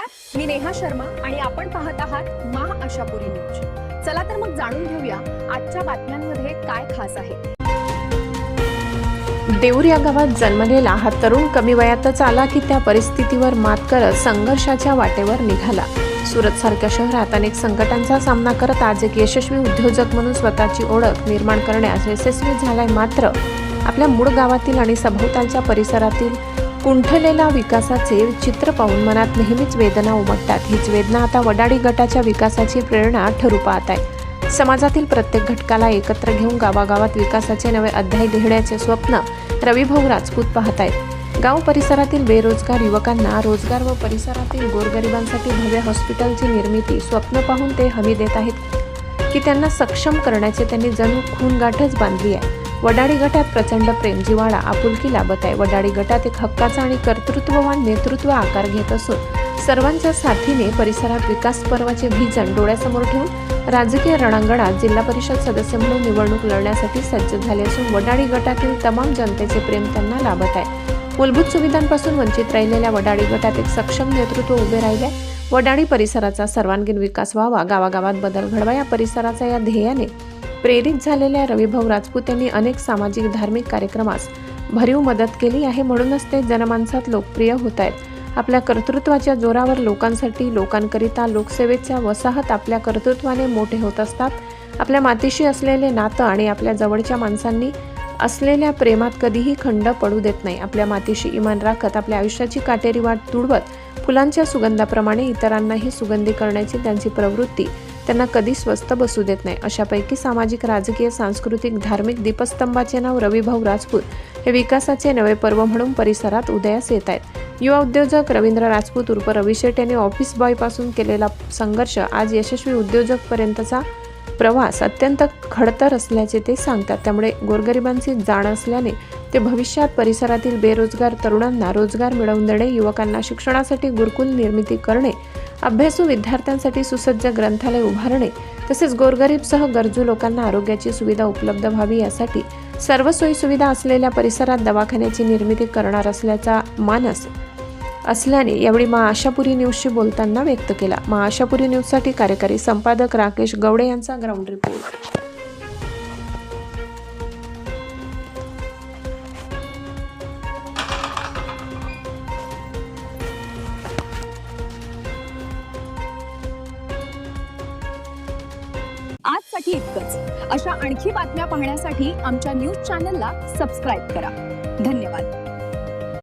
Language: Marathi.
नमस्कार. मी नेहा शर्मा आणि आपण पाहत आहात महा आशापुरी न्यूज. चला तर मग जाणून घेऊया आजच्या बातम्यांमध्ये काय खास आहे. देऊर या गावात जन्मलेला हा तरुण कमी वयातच आला की त्या परिस्थितीवर मात करत संघर्षाच्या वाटेवर निघाला. सुरत सारख्या शहरात अनेक संकटांचा सामना करत आज एक यशस्वी उद्योजक म्हणून स्वतःची ओळख निर्माण करण्यास यशस्वी झालाय मात्र आपल्या मूळ गावातील आणि सभोवतालच्या परिसरातील कुंठलेल्या विकासाचे चित्र पाहून मनात नेहमीच वेदना उमटतात. हीच वेदना आता वडाडी गटाच्या विकासाची प्रेरणा ठरू पाहत आहे. समाजातील प्रत्येक घटकाला एकत्र घेऊन गावागावात विकासाचे नवे अध्याय लिहिण्याचे स्वप्न रविभाऊ राजपूत पाहत आहेत. गाव परिसरातील बेरोजगार युवकांना रोजगार व परिसरातील गोरगरिबांसाठी भव्य हॉस्पिटलची निर्मिती स्वप्न पाहून ते हमी देत आहेत. की त्यांना सक्षम करण्याचे त्यांनी जणू खूनगाठच बांधली आहे. वडाळी गटात प्रचंड प्रेमजिवाळा आपुलकी लाभत आहे वडाळी गटात एक हक्काचा आणि कर्तृत्ववान नेतृत्व आकार घेत असून सर्वांच्या साथीने परिसरात विकास पर्वाचे व्हिजन डोळ्यासमोर ठेवून राजकीय रणांगणात जिल्हा परिषद सदस्य म्हणून निवडणूक लढण्यासाठी सज्ज झाले असून वडाळी गटातील तमाम जनतेचे प्रेम त्यांना लाभत आहे मूलभूत सुविधांपासून वंचित राहिलेल्या वडाळी गटात एक सक्षम नेतृत्व उभे राहिले. वडाळी परिसराचा सर्वांगीण विकास व्हावा गावागावात बदल घडवा या परिसराचा या ध्येयाने प्रेरित झालेल्या रविभाऊ राजपूत यांनी अनेक सामाजिक धार्मिक कार्यक्रमास भरीव मदत केली आहे म्हणूनच ते जनमानसात लोकप्रिय होत आहेत आपल्या कर्तृत्वाच्या जोरावर लोकांसाठी लोकांकरिता लोकसेवेच्या वसाहत आपल्या कर्तृत्वाने मोठे होत असतात. आपल्या मातीशी असलेले नातं आणि आपल्या जवळच्या माणसांनी असलेल्या प्रेमात कधीही खंड पडू देत नाही. आपल्या मातीशी इमान राखत आपल्या आयुष्याची काटेरी वाट तुडवत फुलांच्या सुगंधाप्रमाणे इतरांनाही सुगंधी करण्याची त्यांची प्रवृत्ती त्यांना कधी स्वस्त बसू देत नाही. अशापैकी सामाजिक राजकीय सांस्कृतिक धार्मिक दीपस्तंभाचे नाव रविभाऊ राजपूत हे विकासाचे नवे पर्व म्हणून परिसरात उदयास येत आहेत. युवा उद्योजक रवींद्र राजपूत उर्फ रवी शेट यांनी ऑफिस बॉयपासून केलेला संघर्ष आज यशस्वी उद्योजकपर्यंतचा प्रवास अत्यंत खडतर असल्याचे ते सांगतात. त्यामुळे गोरगरिबांची जाण असल्याने ते भविष्यात परिसरातील बेरोजगार तरुणांना रोजगार मिळवून देणे युवकांना शिक्षणासाठी गुरुकुल निर्मिती करणे अभ्यासू विद्यार्थ्यांसाठी सुसज्ज ग्रंथालय उभारणे तसेच गोरगरीबसह गरजू लोकांना आरोग्याची सुविधा उपलब्ध व्हावी यासाठी सर्व सोयीसुविधा असलेल्या परिसरात दवाखान्याची निर्मिती करणार असल्याचा मानस असल्याने यावेळी मा आशापुरी न्यूजशी बोलताना व्यक्त केला. मा आशापुरी न्यूजसाठी कार्यकारी संपादक राकेश गवडे यांचा ग्राउंड रिपोर्ट आजसाठी इतकंच. अशा आणखी बातम्या पाहण्यासाठी आमच्या न्यूज चॅनलला सबस्क्राईब करा. धन्यवाद.